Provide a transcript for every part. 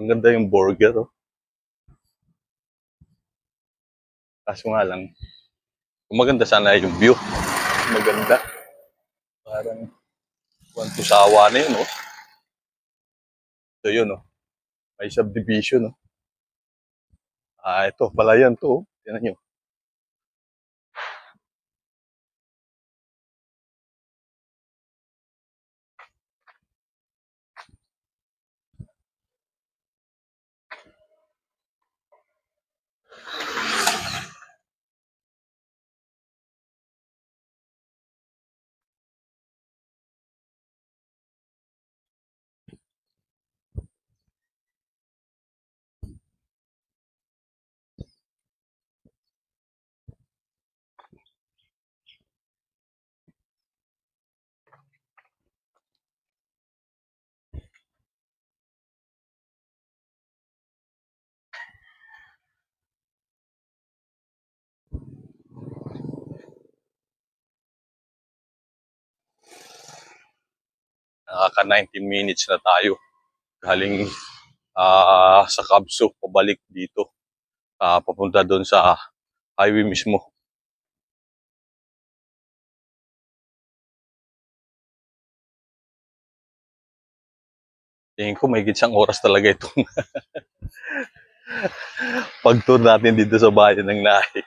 Ang ganda yung burger, oh. Kaso nga lang, maganda sana yung view. Maganda. Parang, want to sawa na yun, oh. So yun, oh. May subdivision, oh. Ah, ito, palayan to, oh. Tingnan nyo. Nakaka 19 minutes na tayo. Galing ah, sa Kabso, pabalik dito. Ah, papunta doon sa highway mismo. Tingin ko may isang oras talaga itong pag-tour natin dito sa bayan ng Naik.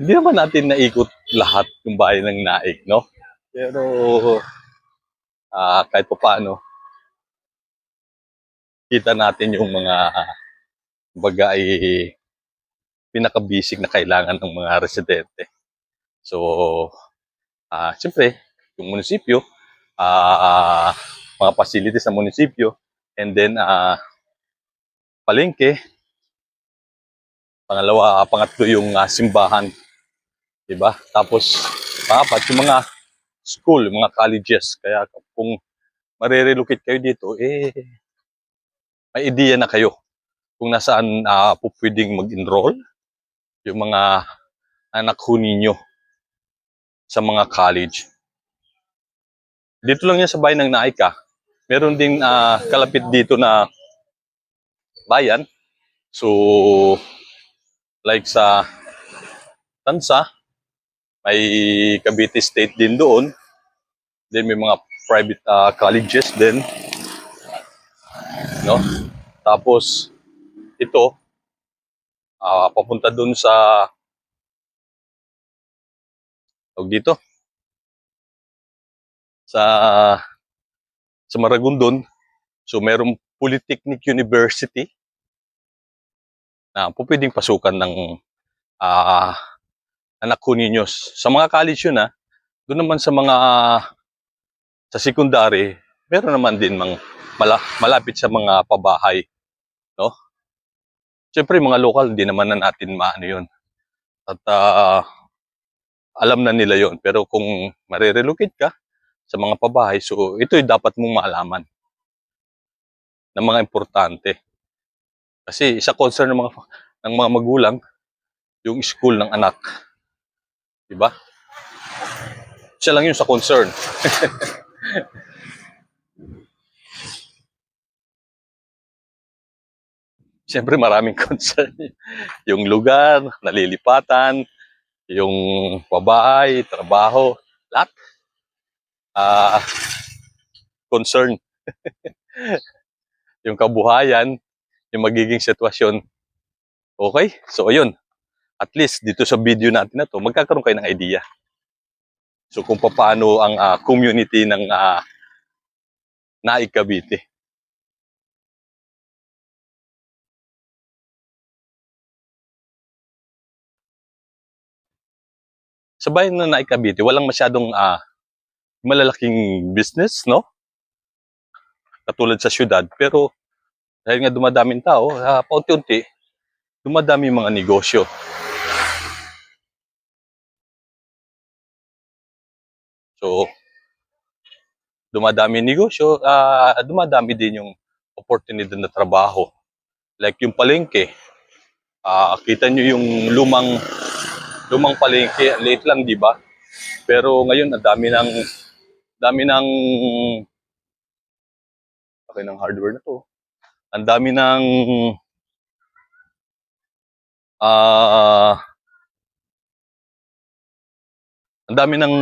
Hindi naman natin naikot lahat yung bayan ng Naik, no? Pero ah kahit pa paano, kita natin yung mga baga ay pinaka-basic na kailangan ng mga residente. So, ah siyempre, yung munisipyo, ah mga facilities ng munisipyo, and then ah palengke, pangalawa, pangatlo yung ah, simbahan, 'di ba? Tapos pangapat yung mga school, mga colleges. Kaya kung marirelocate kayo dito, eh may idea na kayo kung nasaan ah, po pwedeng mag-enroll yung mga anak ho ninyo sa mga college. Dito lang yan sa bayan ng Naika. Meron ding ah, kalapit dito na bayan. So, like sa Tansa, may Cavite State din doon. Then may mga private ah, colleges din. No? Tapos, ito, ah papunta doon sa tawag dito sa sa Maragondon so merong Polytechnic University na po pwedeng pasukan ng ah anak ko ninyo sa mga college yun ha doon naman sa mga sa secondary meron naman din mang mala, malapit sa mga pabahay no Siyempre, mga local, hindi naman na natin maano yun. At ah, alam na nila yon Pero kung marirelocate ka sa mga pabahay, so ito'y dapat mong malaman ng mga importante. Kasi isa concern ng mga ng mga magulang yung school ng anak. 'Di ba? Siya lang yun sa concern. Siyempre maraming concern. yung lugar, nalilipatan, yung babae, trabaho, lahat. Ah, concern. yung kabuhayan, yung magiging sitwasyon. Okay? So, ayun. At least, dito sa video natin na to, magkakaroon kayo ng idea. So, kung paano ang ah, community ng uh, Naik Cavite. Sa bayan na Naik Cavite, walang masyadong ah, malalaking business, no? Katulad sa syudad. Pero, dahil nga dumadaming tao, uh, paunti-unti, dumadami mga negosyo. So, dumadami negosyo, ah, dumadami din yung opportunity na trabaho. Like yung palengke, ah, kita nyo yung lumang lumang palengke, late lang, di ba? Pero ngayon, ang dami ng dami ng okay ng hardware na to. Ang dami ng ah ang dami ng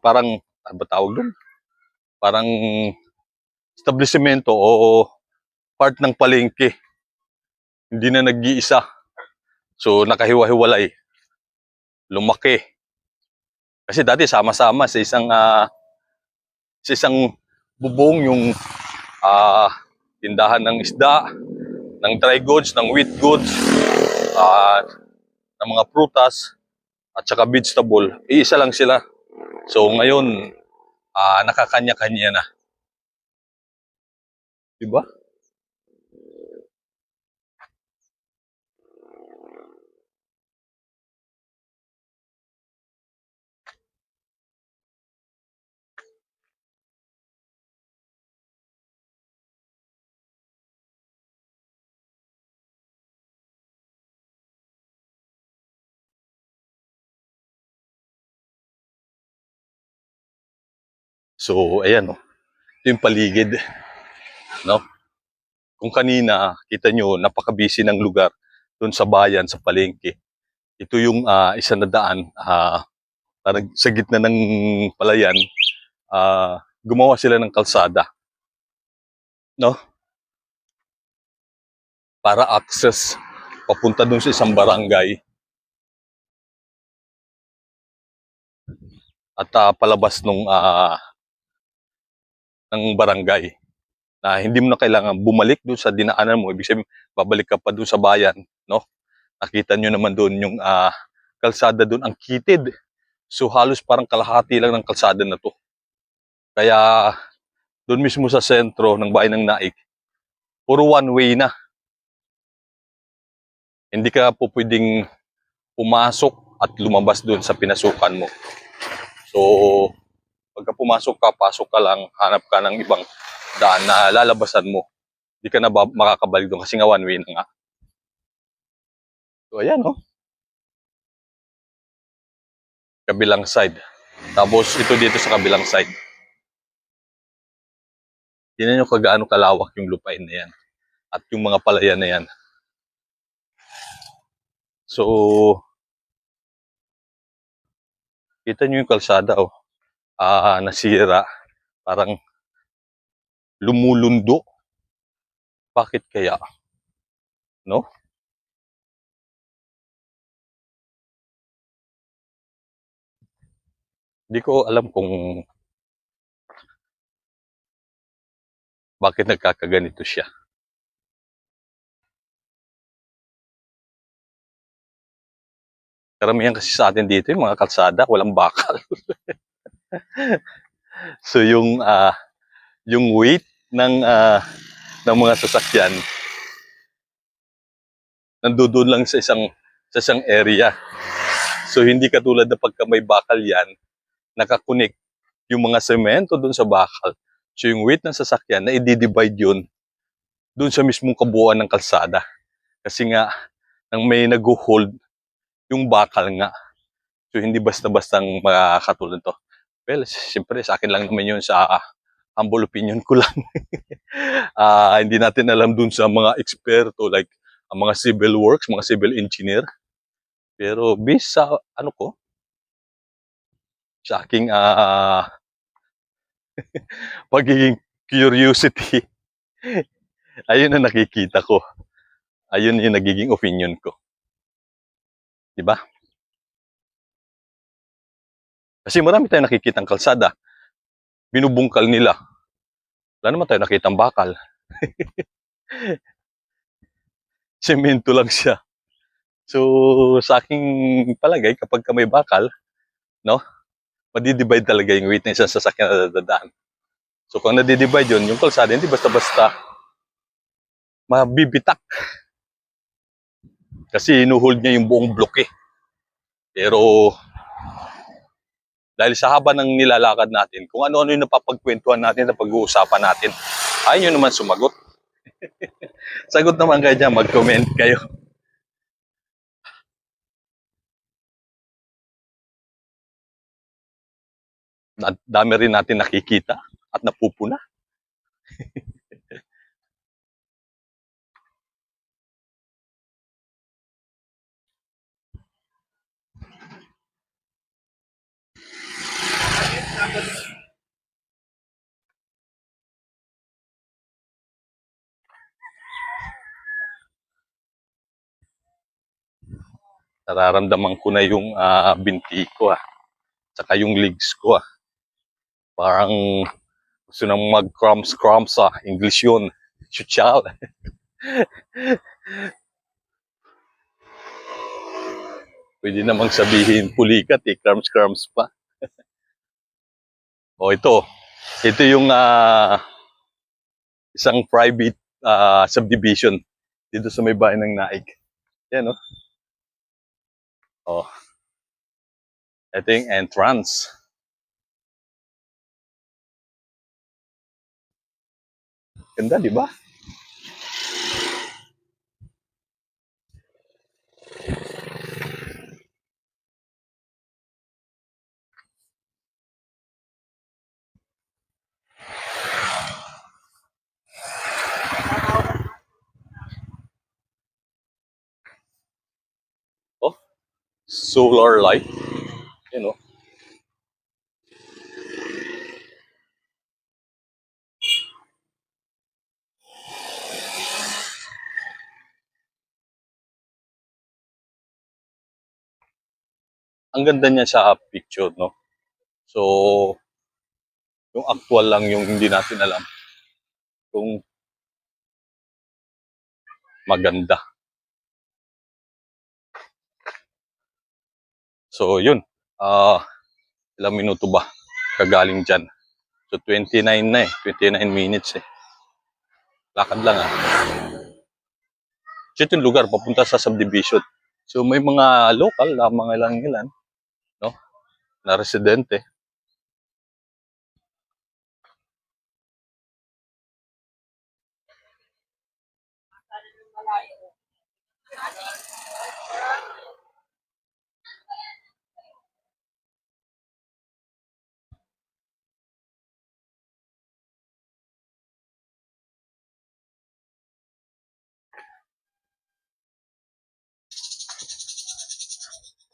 parang ano ba tawag doon? Parang establishmento o part ng palengke. Hindi na nag-iisa. So nakahiwa-hiwalay. Lumaki. Kasi dati sama-sama sa isang ah, sa isang bubong yung ah, tindahan ng isda, ng dry goods, ng wheat goods, ah, ng mga prutas, at saka vegetable. Iisa lang sila. So ngayon, ah, nakakanya-kanya na. Diba? So, ayan, no. Ito yung paligid. No? Kung kanina, kita nyo, napaka-busy ng lugar doon sa bayan, sa palengke. Ito yung ah, isa na daan, parang sa gitna ng palayan, ah, gumawa sila ng kalsada. No? Para access papunta doon sa isang barangay at ah, palabas nung ah, ng barangay na hindi mo na kailangan bumalik doon sa dinaanan mo. Ibig sabihin, babalik ka pa doon sa bayan, no? Nakita nyo naman doon yung ah, kalsada doon, ang kitid. So halos parang kalahati lang ng kalsada na to. Kaya doon mismo sa sentro ng bayan ng Naik, puro one way na. Hindi ka po pwedeng pumasok at lumabas doon sa pinasukan mo. So, pagka pumasok ka, pasok ka lang, hanap ka ng ibang daan na lalabasan mo. Hindi ka na ba makakabalik doon kasi nga one way na nga. So, ayan, oh. Kabilang side. Tapos, ito dito sa kabilang side. Tingnan nyo kagaano kalawak yung lupain na yan. At yung mga palayan na yan. So, kita nyo yung kalsada, oh. Ah, nasira. Parang lumulundo. Bakit kaya? No? Hindi ko alam kung bakit nagkakaganito siya. Karamihan kasi sa atin dito yung mga kalsada, walang bakal. so yung ah yung weight ng ah, ng mga sasakyan nandoon lang sa isang sa isang area. So hindi katulad na pagka may bakal yan, nakakunik yung mga semento doon sa bakal. So yung weight ng sasakyan na i-divide yun doon sa mismong kabuuan ng kalsada. Kasi nga, nang may nag-hold yung bakal nga. So hindi basta-bastang makakatulad to. Well, siyempre sa akin lang naman yun sa ah, humble opinion ko lang. Ah, hindi natin alam dun sa mga eksperto like ang mga civil works, mga civil engineer. Pero based sa ano ko, sa aking ah pagiging curiosity, ayun na nakikita ko. Ayun yung nagiging opinion ko. 'Di ba? Kasi marami tayong nakikitang kalsada. Binubungkal nila. Wala naman tayo nakitang bakal. Semento lang siya. So, sa aking palagay, kapag ka may bakal, no, madidivide talaga yung weight ng isang sasakyan na dadaan. So, kung nadidivide yun, yung kalsada, hindi basta-basta mabibitak. Kasi inuhold niya yung buong bloke. Pero, dahil sa haba ng nilalakad natin, kung ano-ano yung napapagkwentuhan natin na pag-uusapan natin, ayaw nyo naman sumagot. Sagot naman kayo dyan, mag-comment kayo. Da- Dami rin natin nakikita at napupuna. Nararamdaman ko na yung ah, binti ko ah. Tsaka yung legs ko ah. Parang gusto nang mag-crumbs-crumbs ah. English yun. Chuchal. Pwede namang sabihin pulikat eh. Crumbs-crumbs pa. o ito. Ito yung ah, isang private ah, subdivision dito sa may bayan ng Naik. Yan oh. Oh. Ito yung entrance. Ganda, di ba? Oh, solar light. You know. Ang ganda niya sa picture, no? So, yung actual lang yung hindi natin alam kung maganda. So, yun. Ah, ilang minuto ba? Kagaling dyan. So, 29 na eh. 29 minutes eh. Lakad lang ah. So, yung lugar papunta sa subdivision. So, may mga local na mga ilang ilan, no? Na residente.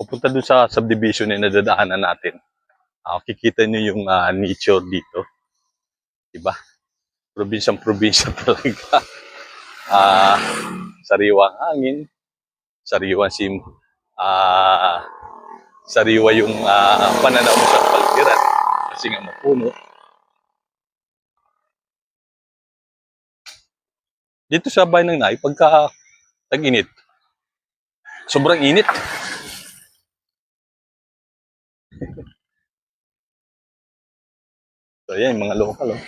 Papunta dun sa subdivision na nadadaanan natin. Ah, kikita niyo yung ah, nature dito. Diba? Probinsyang-probinsya talaga. Ah, sariwang hangin, sariwang sim, ah, sariwa yung ah, pananaw mo sa paligiran kasi nga mapuno. Dito sa bayan ng Nay, pagka tag-init, sobrang init. So yan, mga local, oh.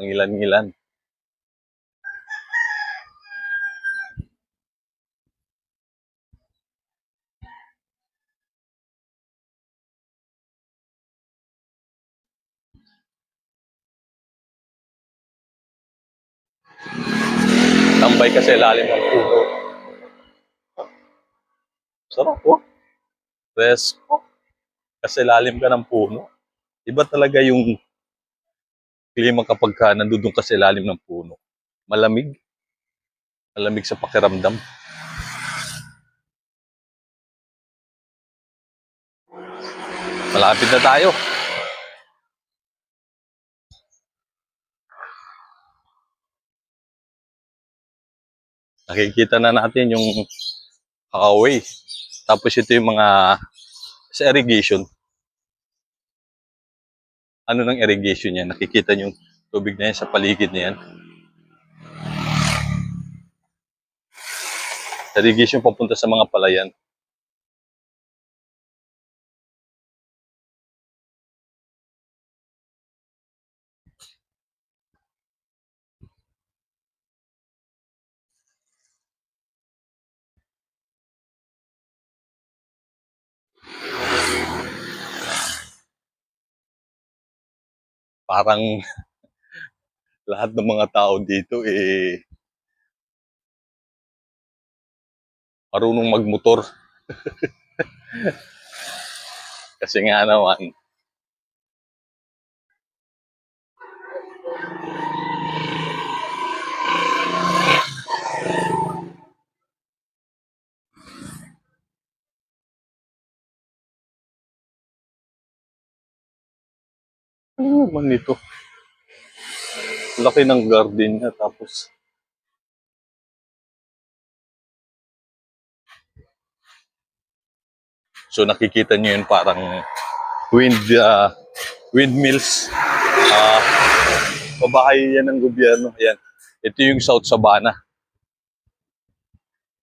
Ang ilan-ilan. Tambay kasi lalim ng puno. Sarap po. Fresco. Kasi lalim ka ng puno. Iba talaga yung klima kapag ka nandun ka sa ng puno. Malamig. Malamig sa pakiramdam. Malapit na tayo. Nakikita na natin yung highway. Tapos ito yung mga sa irrigation. Ano ng irrigation yan? Nakikita nyo yung tubig na yan sa paligid na yan. Irrigation papunta sa mga palayan. Parang lahat ng mga tao dito eh marunong magmotor. Kasi nga naman, Ano naman nito? Laki ng garden niya tapos So nakikita niyo yun parang wind ah, windmills. Ah, pabahay yan ng gobyerno. Yan. Ito yung South Sabana.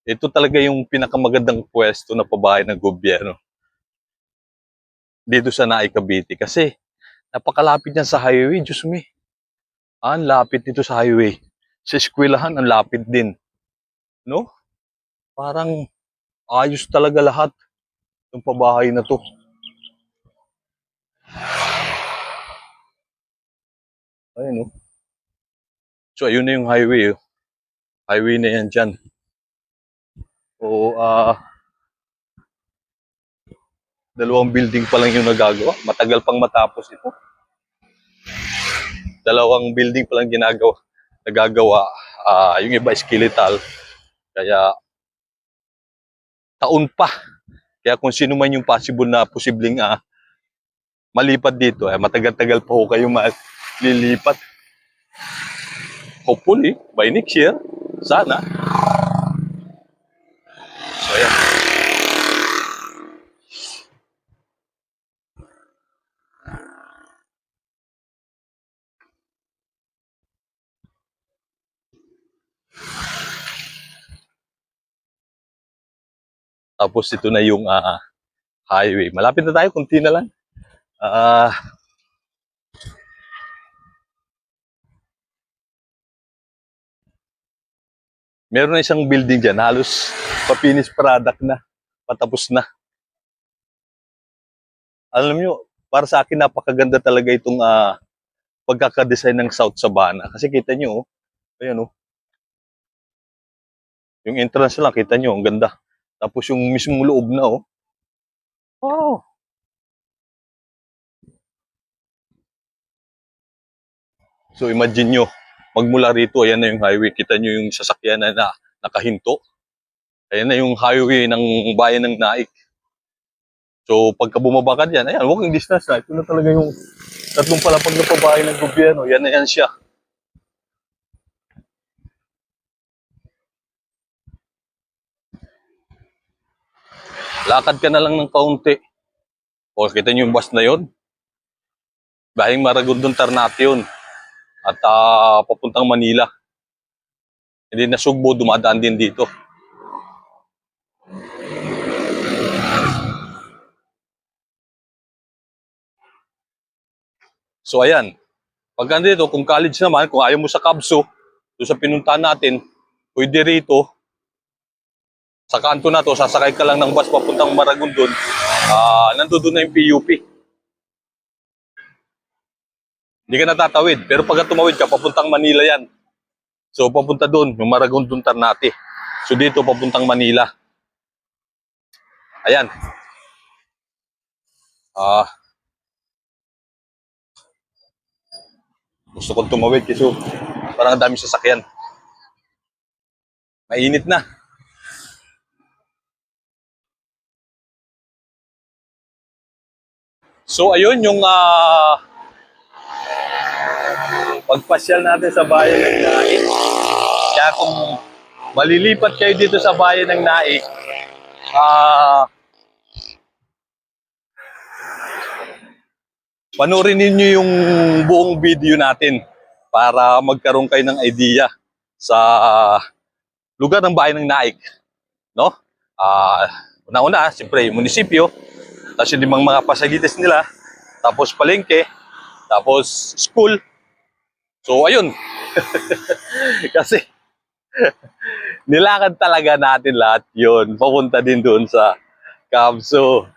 Ito talaga yung pinakamagandang pwesto na pabahay ng gobyerno. Dito sa Naik Cavite kasi napakalapit niyan sa highway, Diyos me. Ah, ang lapit dito sa highway. Sa eskwelahan, ang lapit din. No? Parang ayos talaga lahat ng pabahay na to. Ayun, no? So, ayun na yung highway. Oh. Highway na yan dyan. Oo, ah... dalawang building pa lang yung nagagawa. Matagal pang matapos ito. Dalawang building pa lang ginagawa. Nagagawa. Ah, yung iba skeletal. Kaya, taon pa. Kaya kung sino man yung possible na posibleng ah, malipat dito, eh, matagal-tagal pa ho kayo malilipat. Hopefully, by next year, sana. Tapos ito na yung ah, highway. Malapit na tayo, kunti na lang. Ah, meron na isang building dyan, halos papinis product na, patapos na. Alam nyo, para sa akin napakaganda talaga itong ah, pagkakadesign ng South Sabana. Kasi kita nyo, oh, ayan oh. Yung entrance lang, kita nyo, ang ganda. Tapos yung mismong loob na, oh. Wow. So imagine nyo, magmula rito, ayan na yung highway. Kita nyo yung sasakyan na, na nakahinto. Ayan na yung highway ng bayan ng Naik. So pagka bumaba ka dyan, ayan, walking distance na. Ito na talaga yung tatlong palapag na pabahay ng gobyerno. Yan na yan siya. Lakad ka na lang ng kaunti. O, kita nyo yung bus na yon. Bahing Maragondon Ternate yun. At ah, papuntang Manila. Hindi na Sugbo, dumadaan din dito. So ayan, pag dito, kung college naman, kung ayaw mo sa Kabso, doon sa pinuntahan natin, pwede rito, sa kanto na to, sasakay ka lang ng bus papuntang Maragondon, ah nandoon na yung PUP. Hindi ka natatawid, pero pag tumawid ka, papuntang Manila yan. So papunta doon, yung Maragondon Ternate. So dito, papuntang Manila. Ayan. Ah, gusto kong tumawid kasi parang ang dami sasakyan. Mainit na. So ayun yung ah pagpasyal natin sa bayan ng Naik. Kaya kung malilipat kayo dito sa bayan ng Naik, ah panoorin ninyo yung buong video natin para magkaroon kayo ng idea sa lugar ng bayan ng Naik. No? Ah, una-una, siyempre, munisipyo, tapos yung limang mga pasagites nila, tapos palengke, tapos school. So, ayun. Kasi, nilakad talaga natin lahat yun. Papunta din doon sa Camso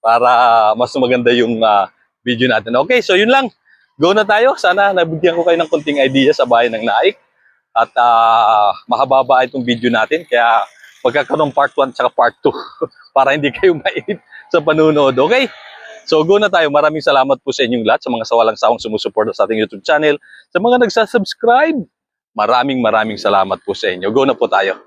para mas maganda yung ah, video natin. Okay, so yun lang. Go na tayo. Sana nabigyan ko kayo ng konting idea sa bayan ng Naik. At ah, mahaba itong video natin. Kaya pagkakaroon part 1 tsaka part 2 para hindi kayo mainit sa panunood. Okay? So go na tayo. Maraming salamat po sa inyong lahat, sa mga sawalang sawang sumusuporta sa ating YouTube channel, sa mga nagsasubscribe. Maraming maraming salamat po sa inyo. Go na po tayo.